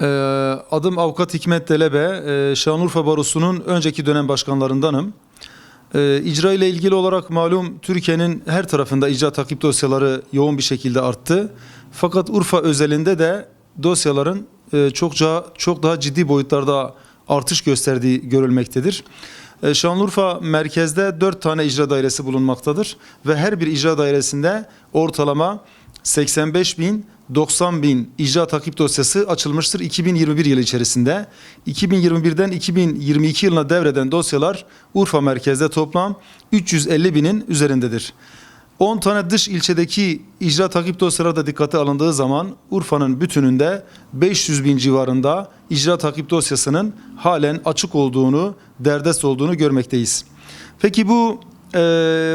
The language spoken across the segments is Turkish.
Ee, adım Avukat Hikmet Delebe, ee, Şanlıurfa Barosu'nun önceki dönem başkanlarındanım. Ee, icra ile ilgili olarak malum Türkiye'nin her tarafında icra takip dosyaları yoğun bir şekilde arttı. Fakat Urfa özelinde de dosyaların e, çokça çok daha ciddi boyutlarda artış gösterdiği görülmektedir. Şanlıurfa merkezde 4 tane icra dairesi bulunmaktadır ve her bir icra dairesinde ortalama 85 bin 90 bin icra takip dosyası açılmıştır 2021 yılı içerisinde. 2021'den 2022 yılına devreden dosyalar Urfa merkezde toplam 350 binin üzerindedir. 10 tane dış ilçedeki icra takip dosyaları da dikkate alındığı zaman Urfa'nın bütününde 500 bin civarında icra takip dosyasının halen açık olduğunu, derdest olduğunu görmekteyiz. Peki bu e,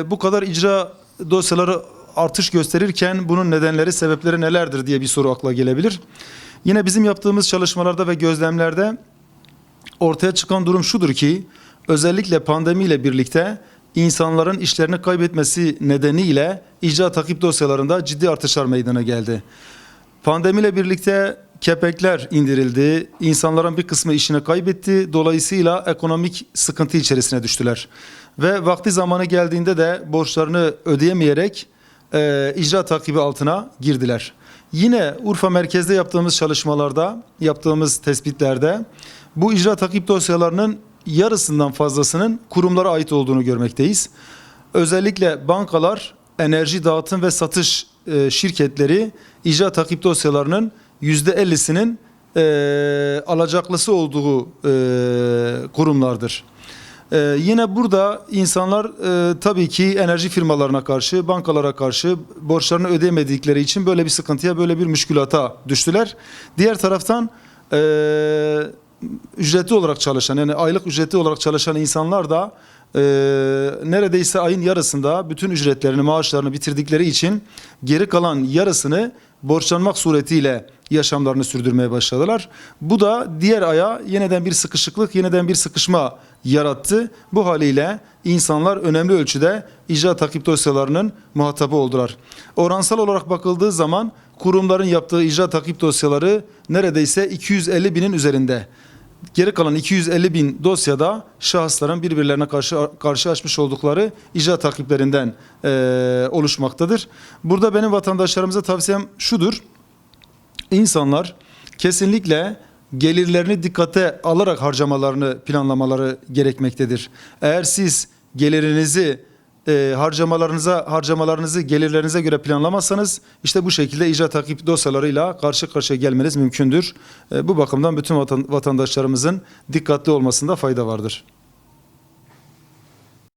bu kadar icra dosyaları artış gösterirken bunun nedenleri, sebepleri nelerdir diye bir soru akla gelebilir. Yine bizim yaptığımız çalışmalarda ve gözlemlerde ortaya çıkan durum şudur ki özellikle pandemiyle birlikte insanların işlerini kaybetmesi nedeniyle icra takip dosyalarında ciddi artışlar meydana geldi. Pandemiyle birlikte kepekler indirildi. İnsanların bir kısmı işini kaybetti. Dolayısıyla ekonomik sıkıntı içerisine düştüler. Ve vakti zamanı geldiğinde de borçlarını ödeyemeyerek e, icra takibi altına girdiler. Yine Urfa merkezde yaptığımız çalışmalarda, yaptığımız tespitlerde bu icra takip dosyalarının yarısından fazlasının kurumlara ait olduğunu görmekteyiz. Özellikle bankalar, enerji dağıtım ve satış e, şirketleri icra takip dosyalarının %50'sinin e, alacaklısı olduğu e, kurumlardır. Ee, yine burada insanlar e, tabii ki enerji firmalarına karşı, bankalara karşı borçlarını ödeyemedikleri için böyle bir sıkıntıya, böyle bir müşkülata düştüler. Diğer taraftan e, ücretli olarak çalışan, yani aylık ücretli olarak çalışan insanlar da e, neredeyse ayın yarısında bütün ücretlerini, maaşlarını bitirdikleri için geri kalan yarısını borçlanmak suretiyle yaşamlarını sürdürmeye başladılar. Bu da diğer aya yeniden bir sıkışıklık, yeniden bir sıkışma yarattı. Bu haliyle insanlar önemli ölçüde icra takip dosyalarının muhatabı oldular. Oransal olarak bakıldığı zaman kurumların yaptığı icra takip dosyaları neredeyse 250 binin üzerinde. Geri kalan 250 bin dosyada şahısların birbirlerine karşı karşı açmış oldukları icra takiplerinden eee, oluşmaktadır. Burada benim vatandaşlarımıza tavsiyem şudur. İnsanlar kesinlikle gelirlerini dikkate alarak harcamalarını planlamaları gerekmektedir. Eğer siz gelirinizi e, harcamalarınıza harcamalarınızı gelirlerinize göre planlamazsanız işte bu şekilde icra takip dosyalarıyla karşı karşıya gelmeniz mümkündür. E, bu bakımdan bütün vatan, vatandaşlarımızın dikkatli olmasında fayda vardır.